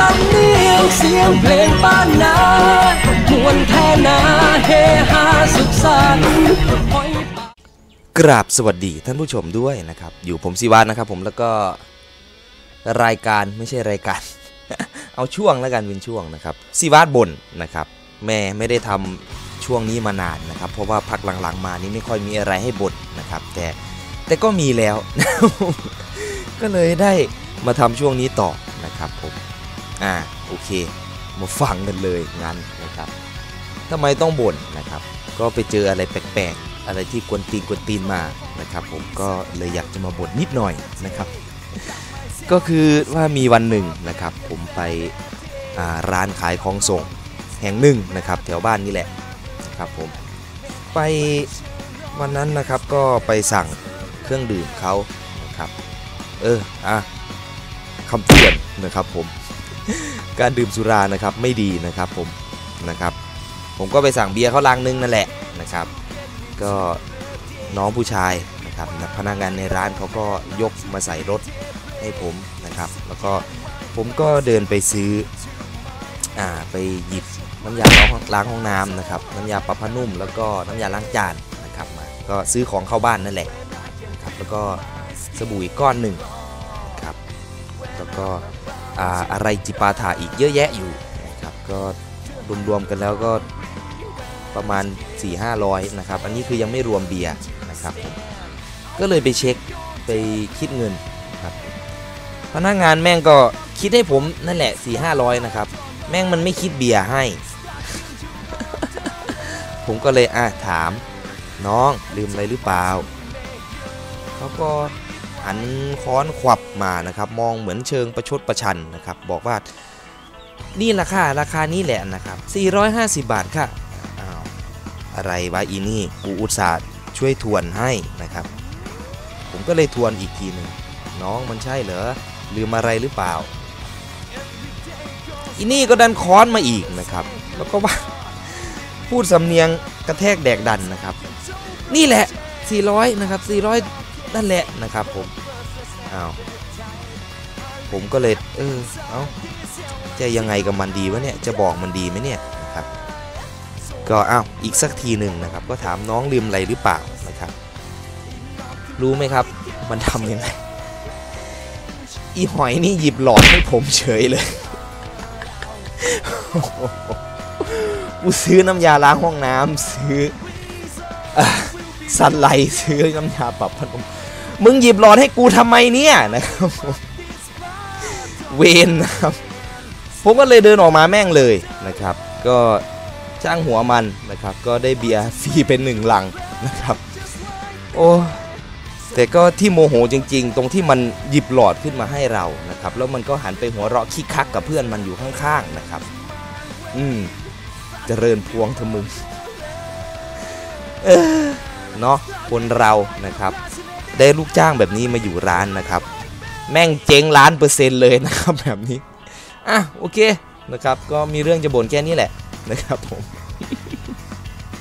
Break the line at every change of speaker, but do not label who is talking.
สำเนียงเสียงเพลงบ้านนามวนแทนาเฮฮาสุขสันต์ก
ราบสวัสดีท่านผู้ชมด้วยนะครับ อยู่ผมศิวานะครับผมแล้วก็รายการไม่ใช่รายการ เอาช่วงแล้วกันเป็นช่วงนะครับศิวาบนนะครับ แม่ไม่ได้ทำช่วงนี้มานานนะครับ เพราะว่าพักหลังๆ มานี้ไม่ค่อยมีอะไรให้บ่นนะครับ แต่แต่ก็มีแล้ว ก็เลยได้มาทำช่วงนี้ต่อนะครับผม อ่าโอเค มาฟังกันเลยงั้นนะครับทำไมต้องบ่นนะครับ ก็ไปเจออะไรแปลกๆ อะไรที่กวนตีนกวนตีนมานะครับ ผมก็เลยอยากจะมาบ่นนิดหน่อยนะครับ ก็คือว่ามีวันหนึ่งนะครับ ผมไปร้านขายของส่งแห่งหนึ่งนะครับ แถวบ้านนี่แหละนะครับผมไปวันนั้นนะครับก็ไปสั่งเครื่องดื่มเขานะครับ เอออะคำเตือนนะครับผม การดื่มสุรานะครับไม่ดีนะครับผมนะครับ ผมก็ไปสั่งเบียร์เขาลังนึงนั่นแหละนะครับ ก็น้องผู้ชายนะครับพนักงานในร้านเขาก็ยกมาใส่รถให้ผมนะครับ แล้วก็ผมก็เดินไปซื้ออ่าไปหยิบน้ำยาล้างห้องล้างห้องน้ำนะครับน้ำยาปรับผ้านุ่ม แล้วก็น้ำยาล้างจานนะครับมาก็ซื้อของเข้าบ้านนั่นแหละนะครับแล้วก็สบู่อีกก้อนหนึ่งนะครับแล้วก็ อ่าอะไรจิปาถาอีกเยอะแยะอยู่นะครับก็รวมๆกันแล้วก็ประมาณ 4 5 0 0นะครับอันนี้คือยังไม่รวมเบียร์นะครับก็เลยไปเช็คไปคิดเงินครับพนักงานแม่งก็คิดให้ผมนั่นแหละ 4 5 0 0นะครับแม่งมันไม่คิดเบียร์ให้ ผมก็เลยอะถามน้องลืมอะไรหรือเปล่าเขาก็ หันค้อนขวับมานะครับ มองเหมือนเชิงประชดประชันนะครับ บอกว่านี่ราคาราคานี้แหละนะครับ 450 บาทค่ะอ้าวอะไรวะอีนี่กูอุตส่าห์ช่วยทวนให้นะครับ ผมก็เลยทวนอีกทีหนึ่งน้องมันใช่เหรอลืมอะไรหรือเปล่าอีนี่ก็ดันค้อนมาอีกนะครับ แล้วก็ว่าพูดสำเนียงกระแทกแดกดันนะครับ นี่แหละ 400 นะครับ 400 นั่นแหละนะครับผมอ้าวผมก็เลยเออเอาจะยังไงกับมันดีวะเนี่ยจะบอกมันดีไหมเนี่ยนะครับ ก็อ้าวอีกสักทีหนึ่งนะครับ ก็ถามน้องลืมอะไรหรือเปล่านะครับ รู้ไหมครับ มันทำยังไงอีหอยนี่หยิบหลอดให้ผมเฉยเลยกูซื้อน้ำยาล้างห้องน้ำซื้อสันไลซื้อน้ำยาปรับพัดลม มึงหยิบหลอดให้กูทำไมเนี่ยนะครับเวนนะครับผมก็เลยเดินออกมาแม่งเลยนะครับ ก็จ้างหัวมันนะครับ ก็ได้เบียร์ฟรีเป็นหนึ่งลังนะครับ โอ้แต่ก็ที่โมโหจริง ๆ ตรงที่มันหยิบหลอดขึ้นมาให้เรานะครับ แล้วมันก็หันไปหัวเราะคิกคักกับเพื่อนมันอยู่ข้างๆนะครับ อืมเจริญพวงเถอะมึงเนาะคนเรานะครับ ได้ลูกจ้างแบบนี้มาอยู่ร้านนะครับ แม่งเจ๊งล้านเปอร์เซ็นต์เลยนะครับแบบนี้อะโอเคนะครับ ก็มีเรื่องจะบ่นแค่นี้แหละนะครับผม